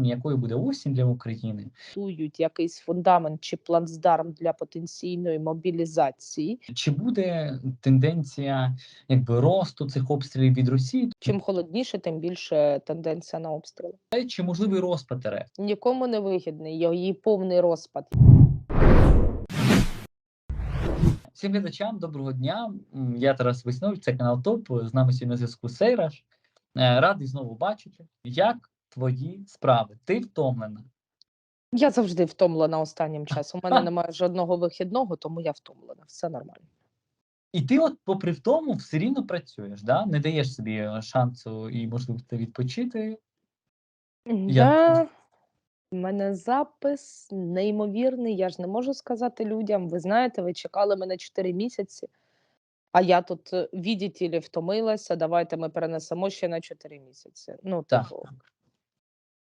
якою буде осінь для України. будують якийсь фундамент чи плацдарм для потенційної мобілізації. Чи буде тенденція якби росту цих обстрілів від Росії? Чим холодніше, тим більше тенденція на обстріли. Чи можливий розпад РФ? Нікому не вигідний її повний розпад. Всім глядачам, доброго дня. Я Тарас Веснович, це канал ТОП. З нами сьогодні на зв'язку Сейраш. Е, Радий знову бачити. Як твої справи? Ти втомлена? Я завжди втомлена останнім часом. У мене немає жодного вихідного, тому я втомлена. Все нормально. І ти, от, попри втому, все рівно працюєш, да? не даєш собі е, шансу і можливості відпочити. Да. У мене запис неймовірний. Я ж не можу сказати людям. Ви знаєте, ви чекали мене 4 місяці, а я тут е, віддіті втомилася. Давайте ми перенесемо ще на 4 місяці. Ну, Так, типу, так.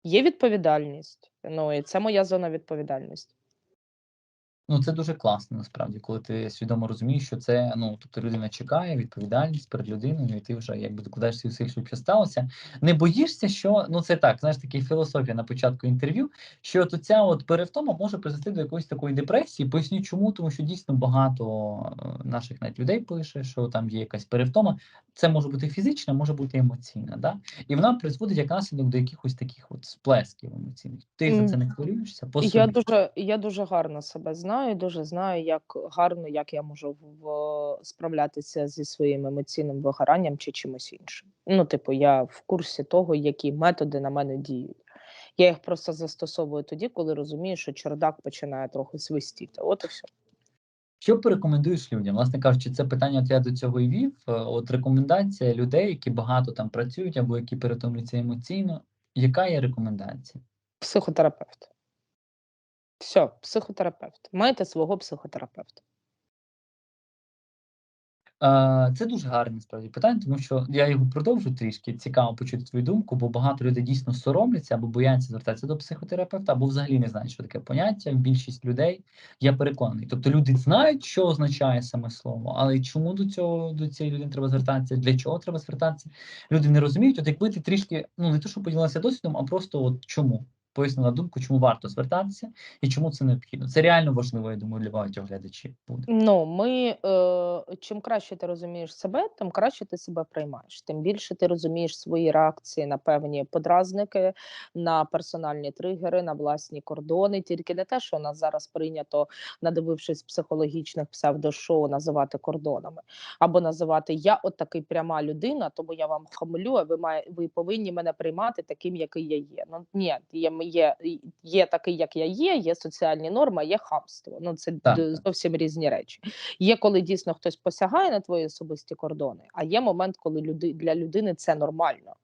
Є відповідальність. Ну і це моя зона відповідальності. Ну, це дуже класно, насправді, коли ти свідомо розумієш, що це ну, тобто людина чекає, відповідальність перед людиною, і ти вже якби докладаєш свій сил, щоб щось сталося. Не боїшся, що ну це так, знаєш, така філософія на початку інтерв'ю, що от ця от перевтома може призвести до якоїсь такої депресії. Поясню чому, тому що дійсно багато е, наших навіть людей пише, що там є якась перевтома. Це може бути фізична, може бути емоційна, да? і вона призводить як наслідок до якихось таких от сплесків емоційних. Ти за це не хвилюєшся? По Я собі. дуже, я дуже гарно себе знаю, дуже знаю, як гарно, як я можу в, справлятися зі своїм емоційним вигоранням чи чимось іншим. Ну, типу, я в курсі того, які методи на мене діють. Я їх просто застосовую тоді, коли розумію, що чердак починає трохи свистіти. От і все. Що порекомендуєш людям? Власне кажучи, це питання от я до цього і вів. Е, От рекомендація людей, які багато там працюють або які перетомлюються емоційно. Яка є рекомендація? Психотерапевт. Все, психотерапевт. Маєте свого психотерапевта. Е, Це дуже гарне справді питання, тому що я його продовжу трішки. Цікаво почути твою думку, бо багато людей дійсно соромляться або бояться звертатися до психотерапевта, або взагалі не знають, що таке поняття. Більшість людей я переконаний. Тобто люди знають, що означає саме слово, але чому до цього до цієї людини треба звертатися? Для чого треба звертатися? Люди не розуміють. От якби ти трішки ну не то, що поділилася досвідом, а просто от чому пояснила думку, чому варто звертатися і чому це необхідно. Це реально важливо, я думаю, для багатьох глядачів буде. Ну, ми е, чим краще ти розумієш себе, тим краще ти себе приймаєш. Тим більше ти розумієш свої реакції на певні подразники, на персональні тригери, на власні кордони. Тільки не те, що у нас зараз прийнято, надивившись психологічних псевдошоу, називати кордонами, або називати я от такий пряма людина, тому я вам хамлю, а ви має, ви повинні мене приймати таким, який я є. Ну ні, є, є, є такий, як я є, є соціальні норми, є хамство. Ну це Так, зовсім різні речі. Є коли дійсно хтось посягає на твої особисті кордони, а є момент, коли люди для людини це нормально,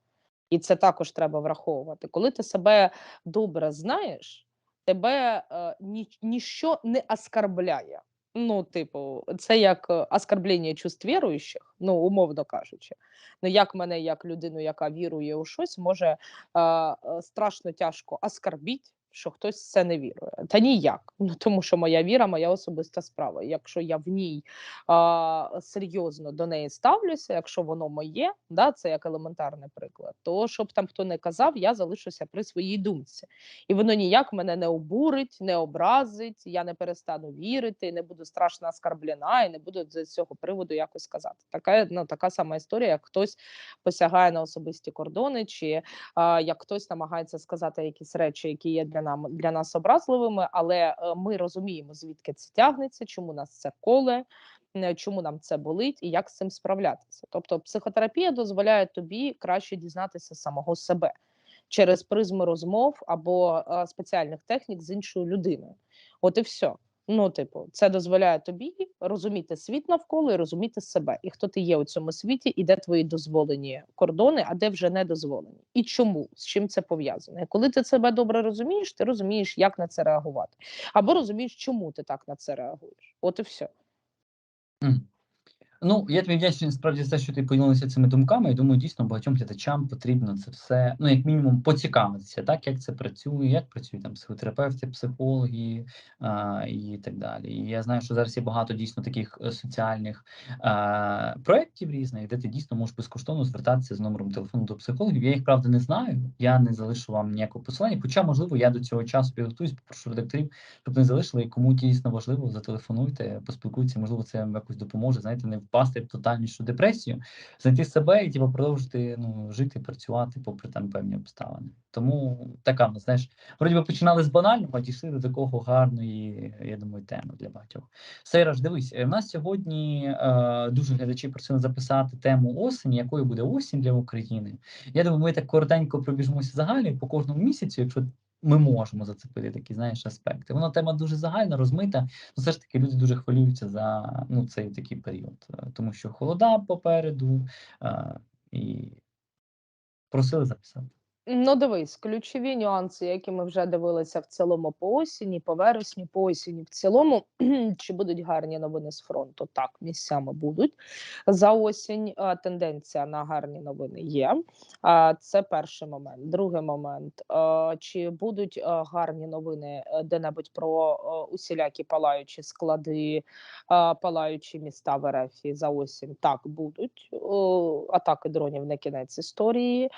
і це також треба враховувати. Коли ти себе добре знаєш, тебе е, ні, ніщо не оскарбляє. Ну, типу, це як е, оскарблення чувств віруючих, ну умовно кажучи. Ну як мене, як людину, яка вірує у щось, може е, е, страшно тяжко оскарбіть, що хтось це не вірує. Та ніяк. Ну тому що моя віра, моя особиста справа. Якщо я в ній а, серйозно до неї ставлюся, якщо воно моє, да, це як елементарний приклад, то щоб там хто не казав, я залишуся при своїй думці. І воно ніяк мене не обурить, не образить, я не перестану вірити, не буду страшно оскарблена і не буду з цього приводу якось казати. Така, ну, така сама історія, як хтось посягає на особисті кордони, чи а, як хтось намагається сказати якісь речі, які є для нам для нас образливими, але е, ми розуміємо, звідки це тягнеться, чому нас це коле. е, Чому нам це болить і як з цим справлятися? Тобто, психотерапія дозволяє тобі краще дізнатися самого себе через призми розмов або е, спеціальних технік з іншою людиною. От і все. Ну, типу, це дозволяє тобі розуміти світ навколо і розуміти себе, і хто ти є у цьому світі, і де твої дозволені кордони, а де вже не дозволені, і чому з чим це пов'язане. Коли ти себе добре розумієш, ти розумієш, як на це реагувати, або розумієш, чому ти так на це реагуєш. От і все. Ну, я тобі вдячний насправді за те, що ти поділилася цими думками. Я думаю, дійсно багатьом глядачам потрібно це все, ну, як мінімум, поцікавитися, так, як це працює, як працюють там психотерапевти, психологи а, і так далі. І я знаю, що зараз є багато дійсно таких е, соціальних а, проєктів різних, де ти дійсно можеш безкоштовно звертатися з номером телефону до психологів. Я їх правда не знаю. Я не залишу вам ніякого посилання. Хоча, можливо, я до цього часу підготуюсь, попрошу редакторів, щоб не залишили. Кому дійсно важливо, зателефонуйте, поспілкуйтеся, можливо, це вам якось допоможе. Знаєте, не впасти в тотальнішу депресію, знайти себе і типу, продовжити ну, жити, працювати попри там певні обставини. Тому така нас, знаєш, вроді би починали з банального, а дійшли до такого гарної, я думаю, теми для багатьох. Сейраж, дивись, в нас сьогодні е, дуже глядачі просили записати тему осені, якою буде осінь для України. Я думаю, ми так коротенько пробіжимося загально по кожному місяцю, якщо ми можемо зацепити такі, знаєш, аспекти. Вона тема дуже загальна, розмита. Ну, все ж таки люди дуже хвилюються за ну, цей такий період, е, тому що холода попереду е, і просили записати. Ну, дивись, ключові нюанси, які ми вже дивилися в цілому по осені, по вересні, по осені в цілому, чи будуть гарні новини з фронту? Так, місцями будуть. За осінь а, тенденція на гарні новини є. А, Це перший момент. Другий момент. а, Чи будуть а, гарні новини е, де-небудь про усілякі палаючі склади, палаючі міста в РФ за осінь? Так, будуть. Атаки дронів не кінець історії.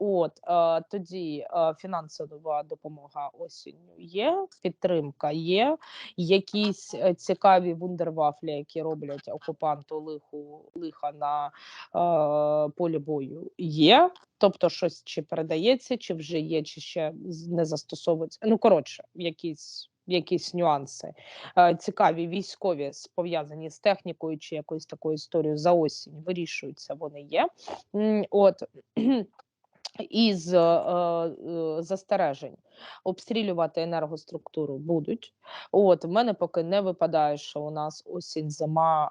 От е, тоді е, фінансова допомога осінню є, підтримка є. Якісь е, цікаві вундервафлі, які роблять окупанту лиху лиха на е, полі бою, є. Тобто, щось чи передається, чи вже є, чи ще не застосовується. Ну коротше, якісь. Якісь нюанси е, цікаві, військові пов'язані з технікою чи якоюсь такою історією за осінь вирішуються. Вони є. От із е, е, застережень обстрілювати енергоструктуру будуть. От в мене поки не випадає, що у нас осінь зима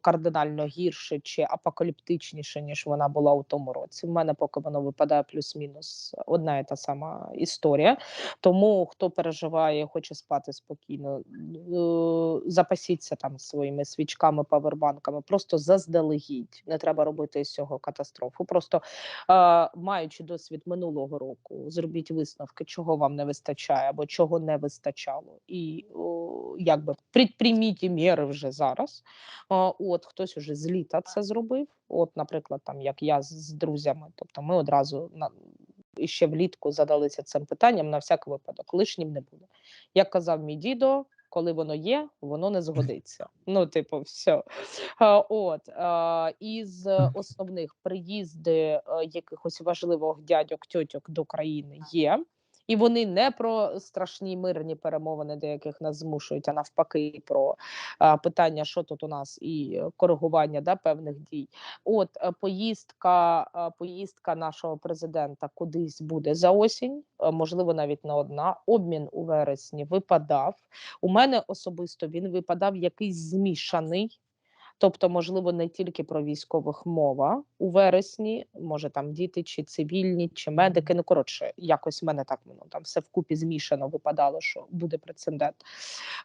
кардинально гірше чи апокаліптичніше, ніж вона була у тому році. В мене поки воно випадає плюс-мінус одна і та сама історія. Тому хто переживає, хоче спати спокійно, е, запасіться там своїми свічками, павербанками. Просто заздалегідь. Не треба робити з цього катастрофу. Просто е, досвід минулого року, зробіть висновки, чого вам не вистачає або чого не вистачало, і о, якби предприйміть міри вже зараз. Е, от хтось уже з літа це зробив. От, наприклад, там як я з, друзями, тобто ми одразу на. Ще влітку задалися цим питанням на всяк випадок. Лишнім не буде. Як казав мій дідо, коли воно є, воно не згодиться. Ну, типу, все. От із основних приїзди е, якихось важливих дядьок, тьотьок до країни є. І вони не про страшні мирні перемовини, до яких нас змушують, а навпаки, про а, питання, що тут у нас, і коригування да, певних дій. От е, поїздка, е, поїздка нашого президента кудись буде за осінь, е, можливо, навіть не одна. Обмін у вересні випадав. У мене особисто він випадав якийсь змішаний. Тобто, можливо, не тільки про військових мова у вересні, може там діти, чи цивільні, чи медики. Ну коротше, якось в мене так ну, там все вкупі змішано випадало, що буде прецедент.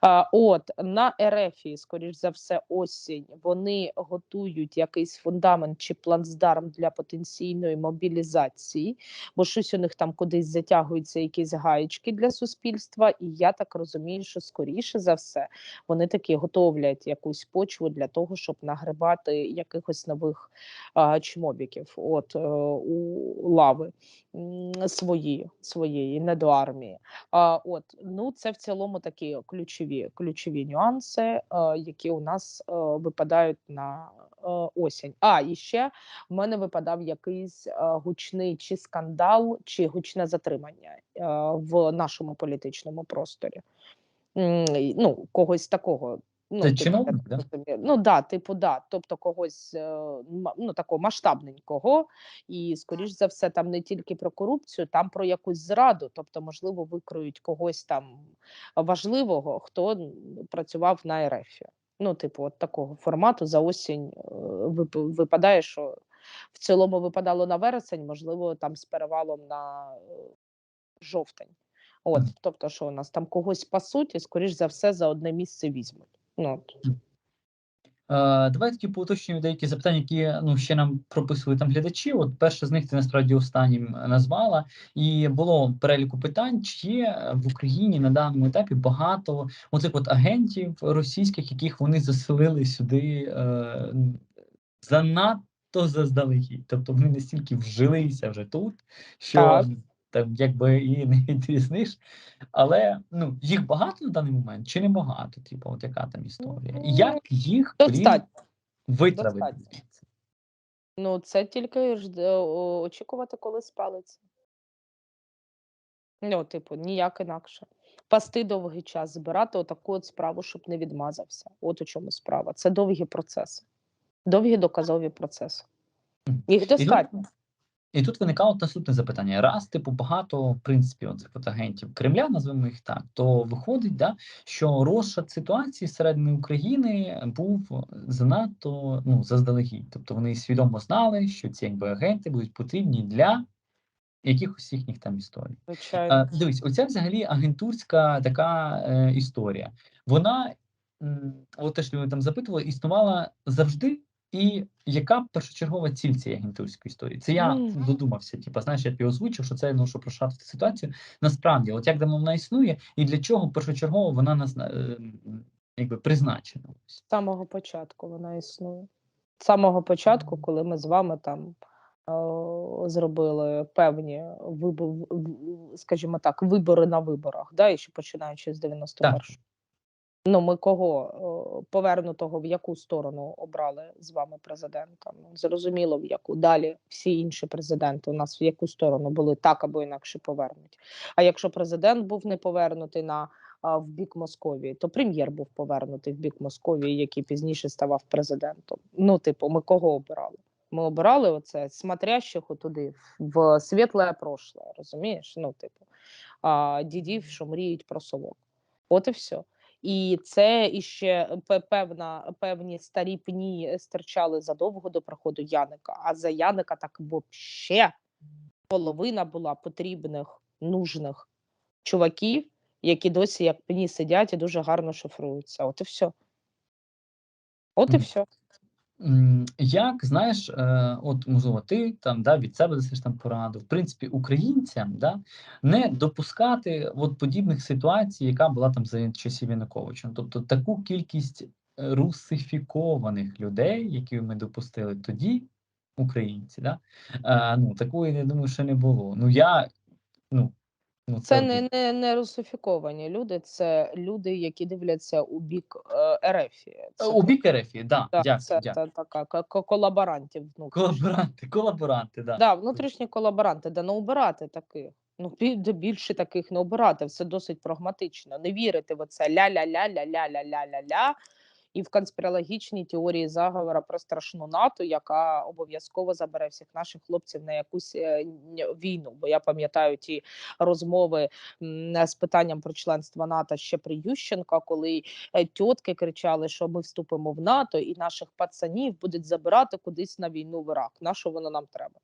А, от на Ерефії, скоріш за все, осінь вони готують якийсь фундамент чи плацдарм для потенційної мобілізації, бо щось у них там кудись затягуються якісь гаєчки для суспільства, і я так розумію, що скоріше за все вони таки готовлять якусь почву для того, щоб нагребати якихось нових а, чмобіків от е, у лави свої, своєї, не до армії. А, от ну це в цілому такі ключові ключові нюанси, е, які у нас е, випадають на е, осінь. А і ще в мене випадав якийсь е, гучний чи скандал, чи гучне затримання е, в нашому політичному просторі. Ну, когось такого. Ну, Це типу, чиновник, да? так розумію. Ну да, типу, да. Тобто когось е, ну, такого масштабненького, і скоріш за все, там не тільки про корупцію, там про якусь зраду. Тобто, можливо, викриють когось там важливого, хто працював на РФ. Ну, типу, от такого формату за осінь е, випадає, що в цілому випадало на вересень, можливо, там з перевалом на е, жовтень. От, тобто, що у нас там когось пасуть, і скоріш за все за одне місце візьмуть. Ну, от. давай тоді поуточнюємо деякі запитання, які ну ще нам прописували там глядачі. От перше з них ти насправді останнім е, назвала, і було переліку питань, чи є в Україні на даному етапі багато оцих от агентів російських, яких вони заселили сюди е, занадто заздалегідь. Тобто вони настільки вжилися вже тут, що Так. Там якби і не відрізниш. Але ну їх багато на даний момент чи не багато? Типу, от яка там історія? І як їх витравити? Ну, це тільки жд- очікувати, коли спалиться. Ну, типу, ніяк інакше. Пасти довгий час, збирати отаку от справу, щоб не відмазався. От у чому справа. Це довгі процеси, довгі доказові процеси. Їх достатньо. І тут виникало наступне запитання: раз, типу, багато в принципі оцих агентів Кремля, назвемо їх так, то виходить, да, що розшад ситуації всередині України був занадто ну, заздалегідь. Тобто вони свідомо знали, що ці якби агенти будуть потрібні для якихось їхніх там історій. Звичайно. Е, дивись, оця взагалі агентурська така е, історія. Вона, от те, що ви там запитували, існувала завжди. І яка першочергова ціль цієї агентурської історії? Це я Мгм. додумався. Типу, знаєш, я тобі озвучив, що це ну, щоб розшатити ситуацію. Насправді, от як давно вона існує, і для чого першочергово вона нас е, якби призначена? З самого початку вона існує. З самого початку, коли ми з вами там е, зробили певні вибо- в- в- скажімо так, вибори на виборах, да, і ще починаючи з 91-го. Ну, ми кого е, повернутого в яку сторону обрали з вами президента? Ну, зрозуміло, в яку далі всі інші президенти у нас в яку сторону були так або інакше повернуті. А якщо президент був не повернутий на в бік Московії, то прем'єр був повернутий в бік Московії, який пізніше ставав президентом. Ну, типу, ми кого обирали? Ми обирали оце смотрящих отуди в світле прошле, розумієш? Ну, типу, а, дідів, що мріють про совок. От і все. І це іще певна, певні старі пні стирчали задовго до приходу Яника. А за Яника так ще половина була потрібних, нужних чуваків, які досі як пні сидять і дуже гарно шифруються. От і все. От і все. Як знаєш, е, от можливо, ти там да, від себе дасиш там пораду. В принципі, українцям да, не допускати от подібних ситуацій, яка була там за часів Януковича. Ну, Тобто таку кількість е, русифікованих людей, які ми допустили тоді, українці, да, е, ну такої я думаю, що не було. Ну я ну, Ну, Це не не, не русифіковані люди, це люди, які дивляться у бік е, РФ. Е, у бік РФ, да. так. Дякую, це дякую. Та, така колаборантів. Ну, колаборанти, колаборанти, да. Да, внутрішні колаборанти, да не обирати таких. Ну, більше таких не обирати. Все досить прагматично. Не вірити в оце ля-ля-ля-ля-ля-ля-ля-ля і в конспірологічні теорії заговора про страшну НАТО, яка обов'язково забере всіх наших хлопців на якусь е, війну. Бо я пам'ятаю ті розмови з питанням про членство НАТО ще при Ющенка, коли е, тітки кричали, що ми вступимо в НАТО, і наших пацанів будуть забирати кудись на війну в Ірак. На що воно нам треба?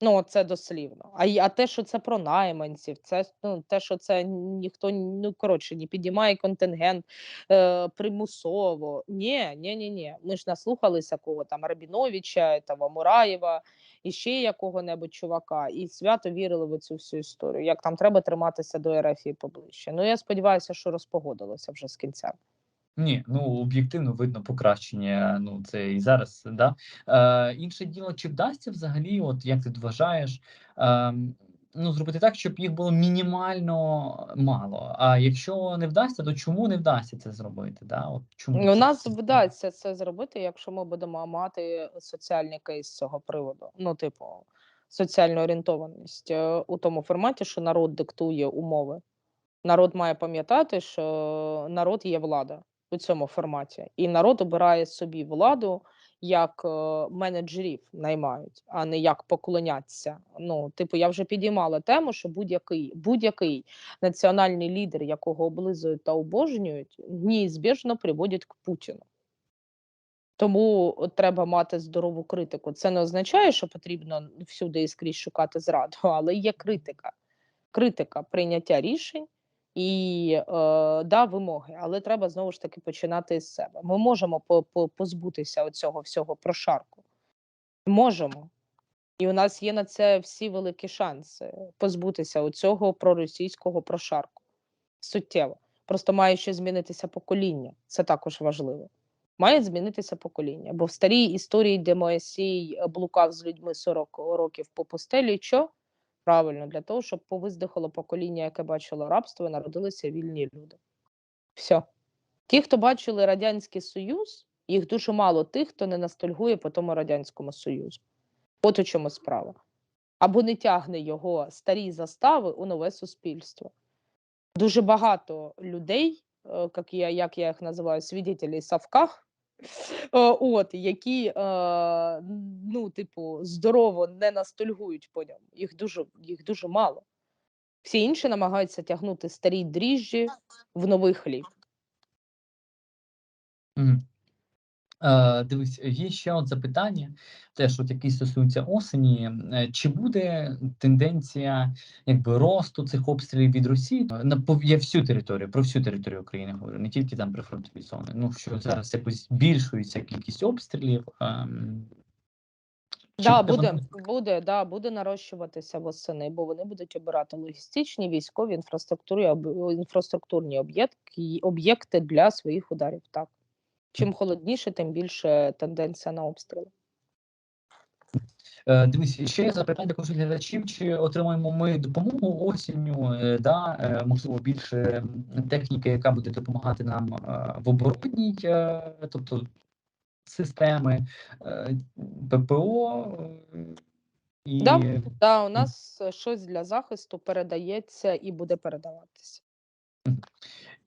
Ну, це дослівно. А, а те, що це про найманців, це ну, те, що це ніхто ну коротше не підіймає контингент е, примусово. Ні, ні, ні, ні. Ми ж наслухалися кого там Рабіновича, того Мураєва і ще якого-небудь чувака, і свято вірили в цю всю історію. Як там треба триматися до РФ поближче. Ну я сподіваюся, що розпогодилося вже з кінця. Ні, ну об'єктивно видно покращення. Ну це і зараз, да. Е, інше діло, чи вдасться взагалі, от як ти вважаєш, е, ну зробити так, щоб їх було мінімально мало. А якщо не вдасться, то чому не вдасться це зробити? Да? От чому У нас вдасться це зробити, якщо ми будемо мати соціальний кейс з цього приводу. Ну, типу, соціальну орієнтованість е, у тому форматі, що народ диктує умови. Народ має пам'ятати, що народ є влада у цьому форматі, і народ обирає собі владу як е, менеджерів наймають, а не як поклоняться. Ну, типу, я вже підіймала тему, що будь-який будь-який національний лідер, якого облизують та обожнюють, неізбіжно приводять к Путіну. Тому треба мати здорову критику. Це не означає, що потрібно всюди і скрізь шукати зраду, але є критика. Критика прийняття рішень і е, да, вимоги, але треба знову ж таки починати з себе. Ми можемо по, по, позбутися цього всього прошарку. Можемо. І у нас є на це всі великі шанси позбутися цього проросійського прошарку. Суттєво. Просто має ще змінитися покоління. Це також важливо. Має змінитися покоління. Бо в старій історії, де Моїсій блукав з людьми 40 років по пустелі, що? Правильно, для того, щоб повиздихало покоління, яке бачило рабство, і народилися вільні люди. Все. Ті, хто бачили Радянський Союз, їх дуже мало тих, хто не ностальгує по тому Радянському Союзу. От у чому справа. Або не тягне його старі застави у нове суспільство. Дуже багато людей, е, як я, як я їх називаю, свідетелі Савках, от, які, е, ну, типу, здорово не ностальгують по ньому. Їх дуже, їх дуже мало. Всі інші намагаються тягнути старі дріжджі в новий хліб. Е, дивись, є ще от запитання, теж от які стосуються осені. Е, Чи буде тенденція якби росту цих обстрілів від Росії на я всю територію, про всю територію України говорю, не тільки там прифронтові зони. Ну що зараз якось збільшується кількість обстрілів. ем, Да, буде буде, буде, да, буде нарощуватися восени, бо вони будуть обирати логістичні, військові інфраструктури, об- інфраструктурні об'єкти, об'єкти для своїх ударів. Так. Чим холодніше, тим більше тенденція на обстріли. Е, Дивись, ще є запитання від глядачів, чи отримаємо ми допомогу осінню, е, да, е, можливо, більше техніки, яка буде допомагати нам в оборонній, тобто системи ППО. І Да, да, у нас щось для захисту передається і буде передаватися.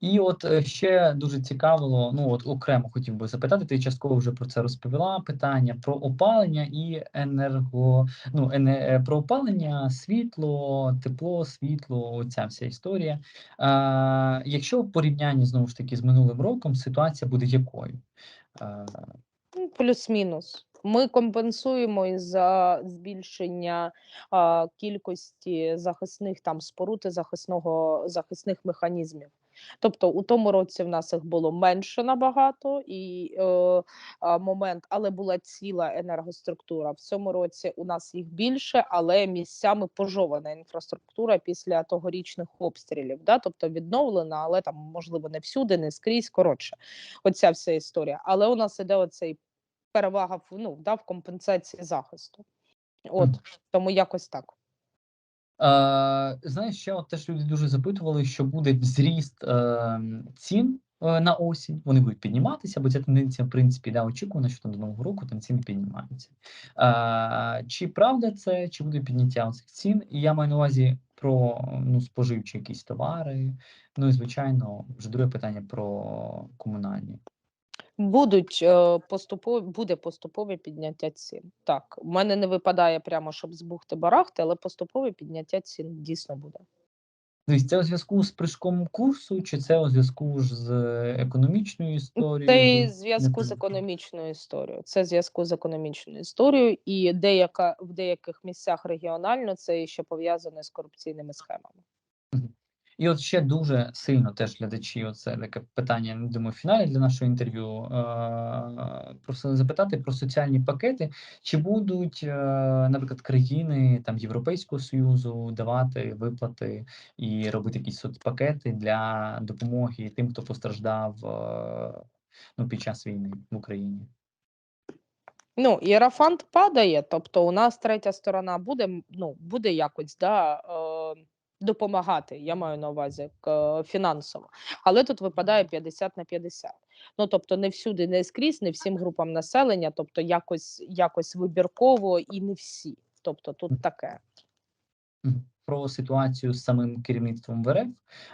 І от е, ще дуже цікавило, ну от окремо хотів би запитати, ти частково вже про це розповіла. Питання про опалення і енерго, ну ене, е, про опалення, світло, тепло, світло, оця вся історія. А, якщо в порівнянні знову ж таки з минулим роком, ситуація буде якою? Ну, Плюс-мінус. Ми компенсуємо із за збільшення а, кількості захисних там споруд і захисного захисних механізмів. Тобто у тому році в нас їх було менше набагато і е, момент, але була ціла енергоструктура. В цьому році у нас їх більше, але місцями пожована інфраструктура після тогорічних обстрілів. Да? Тобто відновлена, але там можливо не всюди, не скрізь. Коротше, оця вся історія. Але у нас іде оцей перевага ну, да, в компенсації захисту. От тому якось так. Е, знаєш, ще от теж люди дуже запитували, що буде зріст е, цін е, на осінь. Вони будуть підніматися, бо ця тенденція, в принципі, да, очікувана, що там до нового року там ціни піднімаються. Е, чи правда це, чи буде підняття цих цін? І я маю на увазі про ну, споживчі якісь товари. Ну і звичайно, вже друге питання про комунальні. Будуть е, поступові, буде поступове підняття цін. Так, у мене не випадає прямо, щоб збухти барахти, але поступове підняття цін дійсно буде. Дивись, це у зв'язку з прыжком курсу, чи це у зв'язку ж з економічною історією? Це зв'язку з економічною історією. Це зв'язку з економічною історією, і деяка в деяких місцях регіонально це ще пов'язане з корупційними схемами. І от ще дуже сильно теж глядачі, оце таке питання, думаю, в фіналі для нашого інтерв'ю. Е- просили запитати про соціальні пакети, чи будуть, е- наприклад, країни там Європейського Союзу давати виплати і робити якісь соцпакети для допомоги тим, хто постраждав е- ну, під час війни в Україні. Ну, іерафант падає, тобто у нас третя сторона буде, ну, буде якось да, е, допомагати, я маю на увазі фінансово. Але тут випадає 50 на 50. Ну, тобто не всюди, не скрізь, не всім групам населення, тобто якось, якось вибірково і не всі. Тобто тут таке. Про ситуацію з самим керівництвом ВРФ.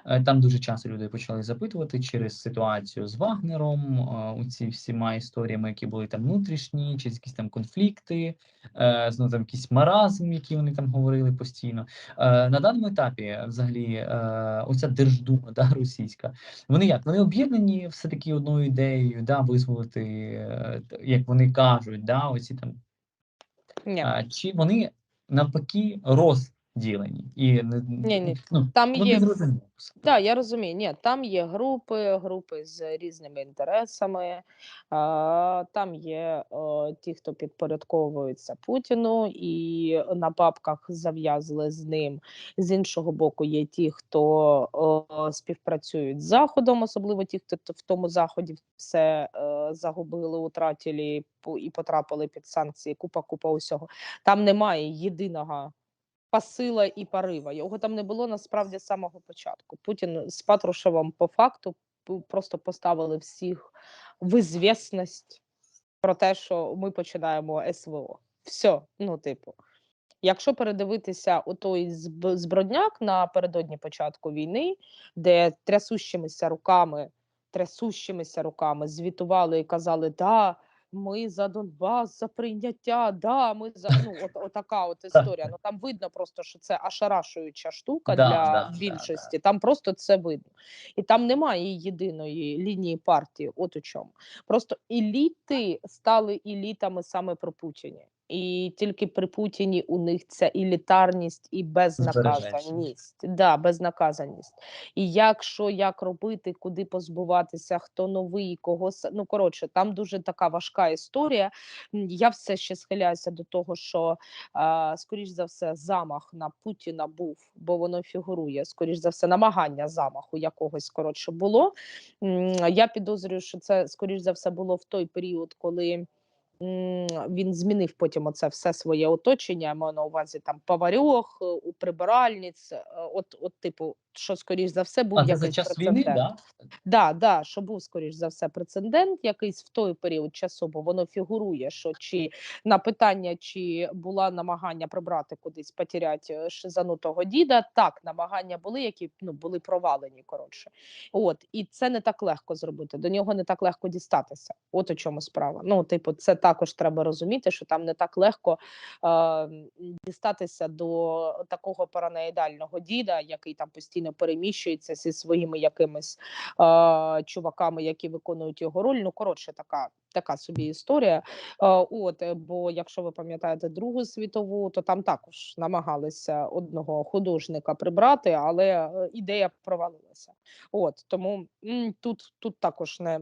Е, Там дуже часто люди почали запитувати через ситуацію з Вагнером, е, у ці всіма історіями, які були там внутрішні, чи якісь там конфлікти, е, знову там якийсь маразм, який вони там говорили постійно. На даному етапі, взагалі, оця держдума да, російська, вони як? Вони об'єднані все-таки одною ідеєю, да, визволити, як вони кажуть, да, оці там Ні. чи вони навпаки розділять ділені. І не Ні-ні, ну, там ну, є. Так, я розумію. Ні, там є групи, групи з різними інтересами. А, там є о, ті, хто підпорядковується Путіну, і на бабках зав'язали з ним. З іншого боку, є ті, хто о, співпрацюють з Заходом, особливо ті, хто в тому заході все е, загубили, утратили і потрапили під санкції. Купа, купа усього. Там немає єдиного посила і порива. Його там не було насправді з самого початку. Путін з Патрушевим по факту просто поставили всіх в ізвісність про те, що ми починаємо СВО. Все, ну, типу. Якщо передивитися у той збродняк напередодні початку війни, де трясущимися руками, трясущимися руками звітували і казали, да, ми за Донбас, за прийняття, да, ми за ну, от, отака от історія. Ну там видно просто, що це ошарашуюча штука Да, для да, да, більшості. Там просто це видно. І там немає єдиної лінії партії. От у чому. Просто еліти стали елітами саме про Путіні. І тільки при Путіні у них ця елітарність і безнаказаність. Да, безнаказаність. І як що, як робити, куди позбуватися, хто новий, кого ну коротше, там дуже така важка історія. Я все ще схиляюся до того, що а, скоріш за все замах на Путіна був, бо воно фігурує. Скоріш за все, намагання замаху якогось коротше було. Я підозрюю, що це скоріш за все було в той період, коли. Він змінив потім оце все своє оточення. я Маю на увазі там поварьох, е, прибиральниць. е, От, от, типу, що скоріш за все був А якийсь за час прецедент. війни, да? Да, да, що був скоріш за все прецедент, якийсь в той період часу, бо воно фігурує, що чи на питання, чи була намагання прибрати кудись, потеряти шизанутого діда. Так, намагання були, які ну були провалені. Коротше, от і це не так легко зробити. До нього не так легко дістатися. От у чому справа. Ну, типу, це також треба розуміти, що там не так легко е, дістатися до такого параноїдального діда, який там постійно переміщується зі своїми якимись е, чуваками, які виконують його роль. Ну, коротше, така. Така собі історія. От, е, бо якщо ви пам'ятаєте Другу світову, то там також намагалися одного художника прибрати, але е, ідея провалилася. От тому тут, тут також не,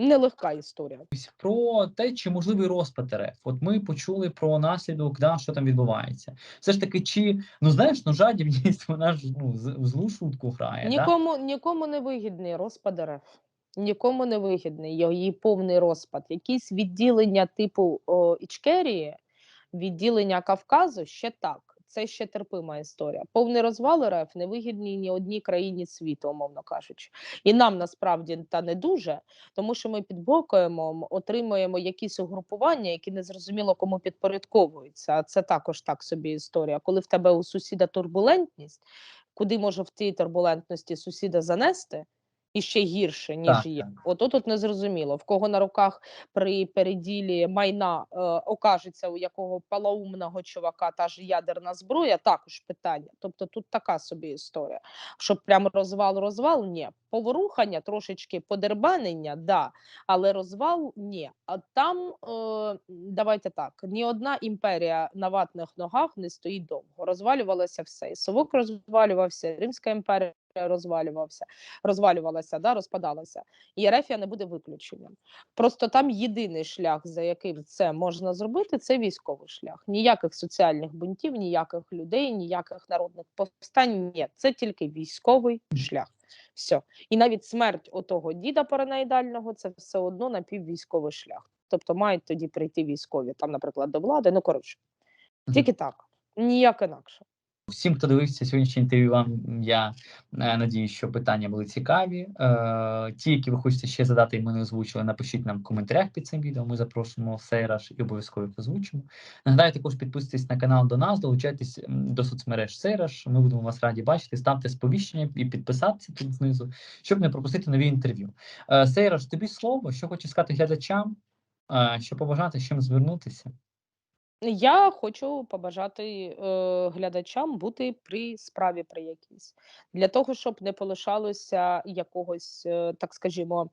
нелегка історія. Про те, чи можливий розпад РФ. От ми почули про наслідок, да, що там відбувається. Все ж таки, чи ну знаєш, ну жадібність, вона ж ну в злу шутку грає. Да? Нікому, нікому не вигідний розпад РФ. Нікому не вигідний її повний розпад. Якісь відділення типу о, Ічкерії, відділення Кавказу ще так. Це ще терпима історія. Повний розвал РФ не вигідний ні одній країні світу, умовно кажучи. І нам насправді та не дуже, тому що ми підбокуємо, отримуємо якісь угрупування, які не зрозуміло кому підпорядковуються. Це також так собі історія. Коли в тебе у сусіда турбулентність, куди може в тій турбулентності сусіда занести, і ще гірше, ніж Так, є. так. От тут не зрозуміло, в кого на руках при переділі майна е, окажеться у якого палаумного чувака та ж ядерна зброя, також питання. Тобто тут така собі історія. Щоб прям розвал, розвал, ні. Поворухання, трошечки подербанення, да, але розвал ні. А там е, давайте так: ні одна імперія на ватних ногах не стоїть довго. Розвалювалося все. І Совок розвалювався, Римська імперія розвалювався, розвалювалася, да, розпадалася. І Ерефія не буде виключенням. Просто там єдиний шлях, за яким це можна зробити, це військовий шлях. Ніяких соціальних бунтів, ніяких людей, ніяких народних повстань. Ні, це тільки військовий шлях. Все. І навіть смерть отого діда параноїдального це все одно напіввійськовий шлях. Тобто мають тоді прийти військові, там, наприклад, до влади. Ну коротше, тільки так, ніяк інакше. Всім, хто дивився сьогоднішнє інтерв'ю, вам я е, надію, що питання були цікаві. Е, ті, які ви хочете ще задати, і ми не озвучили, напишіть нам в коментарях під цим відео. Ми запрошуємо в і обов'язково їх озвучимо. Нагадаю, також підписуйтесь на канал до нас, долучайтесь до соцмереж Сейраж. Ми будемо вас раді бачити. Ставте сповіщення і підписатися тут знизу, щоб не пропустити нові інтерв'ю. Е, Сейраж, тобі слово, що хочеш сказати глядачам, е, що побажати, з чим звернутися. Я хочу побажати е, глядачам бути при справі при якійсь для того, щоб не полишалося якогось, е, так скажімо,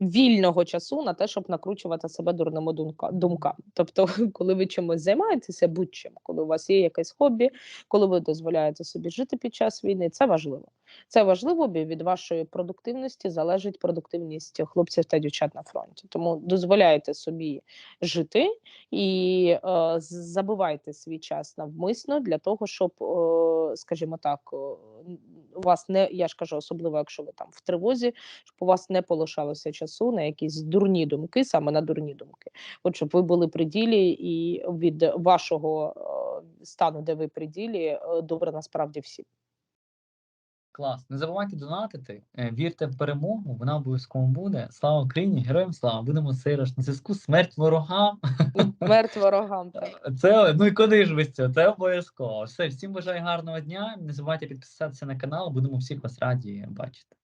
вільного часу на те, щоб накручувати себе дурними думка-. Тобто, коли ви чимось займаєтеся, будь-чим, коли у вас є якесь хобі, коли ви дозволяєте собі жити під час війни, це важливо. Це важливо, бо від вашої продуктивності залежить продуктивність хлопців та дівчат на фронті. Тому дозволяйте собі жити і е, забивайте свій час навмисно для того, щоб, е, скажімо так, е, у вас не я ж кажу, особливо якщо ви там в тривозі, щоб у вас не полишалося часу на якісь дурні думки, саме на дурні думки. От щоб ви були при ділі, і від вашого е, стану, де ви при ділі, е, добре насправді всі. Клас. Не забувайте донатити, е, вірте в перемогу, вона обов'язково буде. Слава Україні, героям слава! Будемо сираш на зв'язку. Смерть ворогам. Смерть ворогам. Так. Це ну і куди ж без цього? Це обов'язково. Все, всім бажаю гарного дня. Не забувайте підписатися на канал. Будемо всіх вас раді бачити.